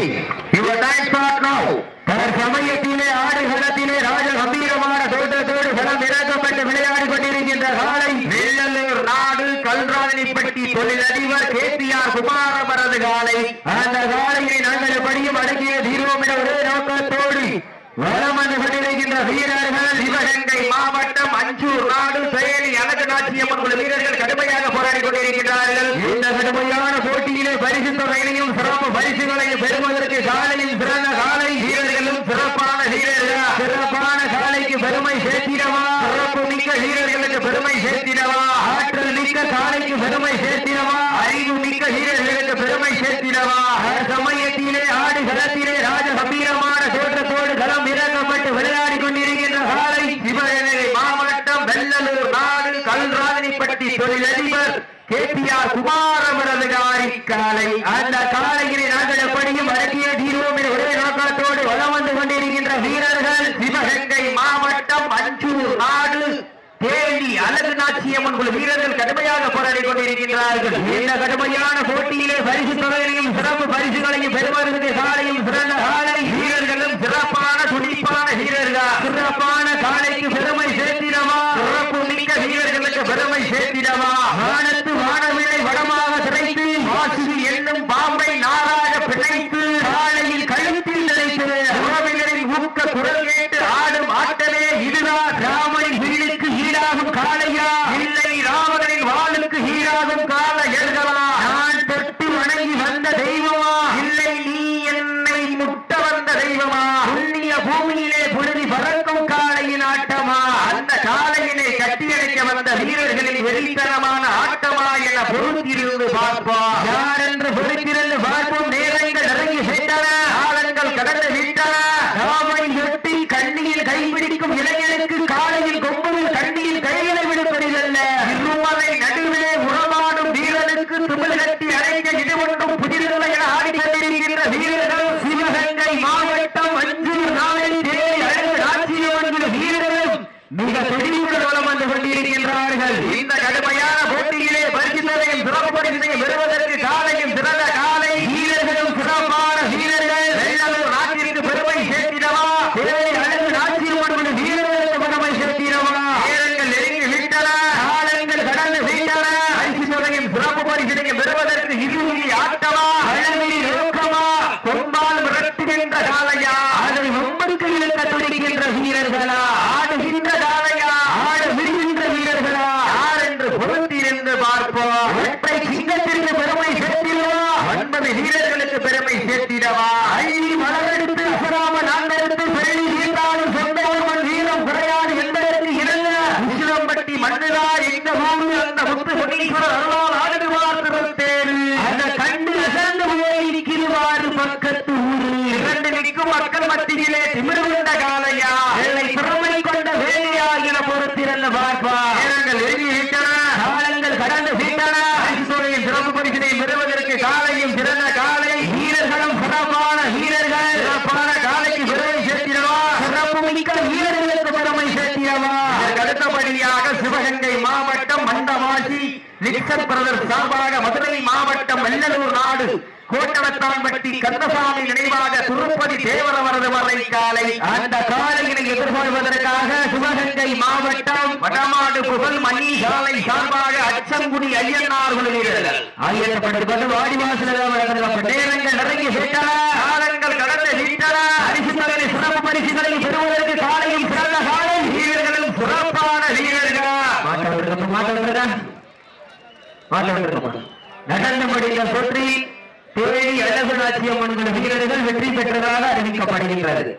Your time start now. சமயத்திலே ஆடு களத்திலே ராஜ கம்பீரமான தோட்டத்தோடு பலம் இறக்கப்பட்டு விளையாடி கொண்டிருக்கின்ற காலை வெள்ளலூர் நாடு கல்ராணிப்பட்டி தொழிலதிபர் கே பி ஆர் குமாரமரது காலை. அந்த காலையை நாங்கள் எப்படியும் அடக்கிய தீர்வோம் என ஒரே நோக்கத்தோடு வளம் வந்து கொண்டிருக்கின்ற வீரர்கள் சிவகங்கை மாவட்டம் அஞ்சூர் நாடு செயலி அழகு நாச்சியம்மன் வீரர்கள் கடுமையாக போராடி கொண்டிருக்கிறார்கள் இந்த கடுமையான போட்டியிலே பரிசு தொகையினை பரிசுகளை பெறுவதற்கு காலையில் பிறந்த காலை வீரர்களும் சிறப்பான வீரர்களா? சிறப்பான காலைக்கு பெருமை சேர்த்திடவா? சிறப்பு மிக்க வீரர்களுக்கு பெருமை சேர்த்திடவா? ஆற்றல் மிக்க காலைக்கு பெருமை சேர்த்திடவா? அறிவு மிக்க வீரர்களுக்கு பெருமை சேர்த்திடவா? சமயத்திலே ஆடு களத்திலே ராஜ கம்பீரமா தோற்றத்தோடு களம் இறக்கப்பட்டு விளையாடி கொண்டிருக்கின்ற காலை சிவகங்கை மாவட்டம் வெள்ளலூர் நாடு கல்ராதனிப்பட்டி கே பி ஆர் காரி காலை. அந்த காலையிலே நாங்கள் எப்படியும் அடக்கிய தீர்வோம் என ஒரே நோக்கத்தோடு வளம் வந்து கொண்டிருக்கின்ற வீரர்கள் சிவகங்கை மாவட்டம் அஞ்சூர் நாடு தேனி அழகு நாச்சியம்மன் குழு வீரர்கள் கடுமையாக போராடி கொண்டிருக்கின்றார்கள். இந்த கடுமையான போட்டியிலே பரிசு தொகையிலையும் சிறப்பு பரிசுகளையும் பெறுவதற்கு காலையும் சிறந்த காலை. வீரர்களும் வாசு என்னும் பாம்பை நாராக கட்டியடைக்க வந்த வீரர்களின் வெறித்தனமான ஆட்டமா என பொறுத்திருந்து பார்ப்போம் யார் என்று பொறுத்திருந்து பார்ப்போம்? நேரங்கள் நெருங்கி சென்றன. காலங்கள் கடந்து விட்டன. கடுமையான பறிக்கின்றதையும் பரிசுத்தையும் சிறப்பு பெறுவதற்கு காலையும் சிறந்த காலை. வீரர்களும் சிறப்பான வீரர்கள். எல்லாரும் நாட்டிற்கு பெருமை சேர்த்திடவா? தேவை அழகு நாச்சியம்மன் வீரர்களுக்கு பெருமை சேர்த்திடவா? நேரங்கள் நெருங்கி விட்டன. காலங்கள் கடந்து விட்டன. பரிசு தொகையும் சிறப்பு பரிசுத்தையும் பெறுவதற்கு இறுதி ஆட்டமா? அழகிரி நோக்கமா? கொம்பால் மிரட்டுகின்ற காலையா அதனை மும்பருக்கு இழுக்க துடிக்கின்ற வீரர்களா? பொன்னீஸ்வரர் அருளால் ஆடுவார் திருத்தேரு அந்த கண்டு அசர்ந்து போய் இருக்கிறவாறு பக்கத்து ஊரு. இரண்டு நிற்கும் மக்கள் மத்தியிலே திமிரு கொண்ட காலையா வெள்ளை திறமை கொண்ட வேலையா என பொறுத்திருந்த பார்ப்பா. நேரங்கள் நெருங்கி விட்டன காலங்கள் கடந்து விட்டன. பரிசுரையின் சிறப்பு பரிசினை பெறுவதற்கு காலையும் சிறந்த காலை வீரர்களும் சிறப்பான வீரர்கள். சிறப்பான காலைக்கு பெருமை சேர்த்திடவா? சிறப்பு மிக்க வீரர்களுக்கு பெருமை சேர்த்திடவா? இதற்கு அடுத்தபடியாக சிவகங்கை மாவட்டம் மண்டவாசி லிக்சன் பிரதர் சார்பாக மதுரை மாவட்டம் வெள்ளலூர் நாடு. கோட்டவத்தான்பட்டி கந்தசாமி நினைவாக திருப்பதி தேவரவரது வரை காலை. அந்த காலையினை எதிர்கொள்வதற்காக சிவகங்கை மாவட்டம் வடமாடு புகழ் மணி சாலை சார்பாக அச்சங்குடி ஐயனார் குழு வீரர்கள் ஆயிரப்பட்டு வாடிவாசல் நேரங்கள் நெருங்கி விட்டன காலங்கள் கடந்து விட்டன பரிசு தொகை சிறப்பு பரிசுகளை பெறுவதற்கு காலையும் சிறந்த காலை வீரர்களும் சிறப்பான வீரர்கள் மாட்ட விடுறோம் மாட்ட விடுறோம் மாட்ட விடுறோம் நடந்த முடிந்த சுற்றி தேடி அழகு நாச்சியம் என்கிற வீரர்கள் வெற்றி பெற்றதாக அறிவிக்கப்படுகின்றது.